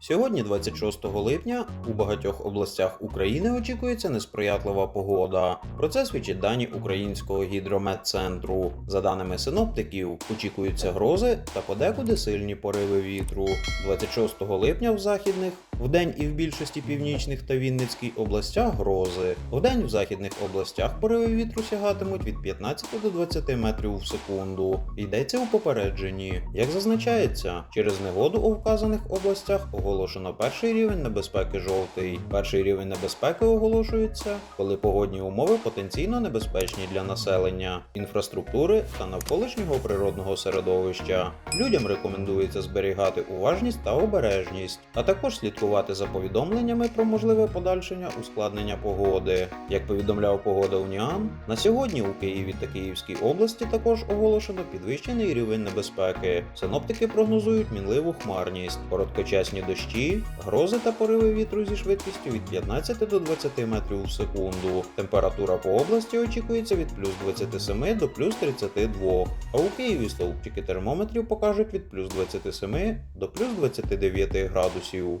Сьогодні, 26 липня, у багатьох областях України очікується несприятлива погода. Про це свідчать дані Українського гідрометцентру. За даними синоптиків, очікуються грози та подекуди сильні пориви вітру. 26 липня в західних, вдень і в більшості північних та Вінницькій областях грози. Вдень в західних областях пориви вітру сягатимуть від 15 до 20 метрів в секунду. Йдеться у попередженні. Як зазначається, через негоду у вказаних областях оголошено перший рівень небезпеки жовтий. Перший рівень небезпеки оголошується, коли погодні умови потенційно небезпечні для населення, інфраструктури та навколишнього природного середовища. Людям рекомендується зберігати уважність та обережність, а також слідкувати за повідомленнями про можливе подальшення ускладнення погоди. Як повідомляв погода Уніан, на сьогодні у Києві та Київській області також оголошено підвищений рівень небезпеки. Синоптики прогнозують мінливу хмарність, короткочасні дощі, грози та пориви вітру зі швидкістю від 15 до 20 метрів в секунду. Температура по області очікується від плюс 27 до плюс 32, а у Києві стовпчики термометрів покажуть від плюс 27 до плюс 29 градусів.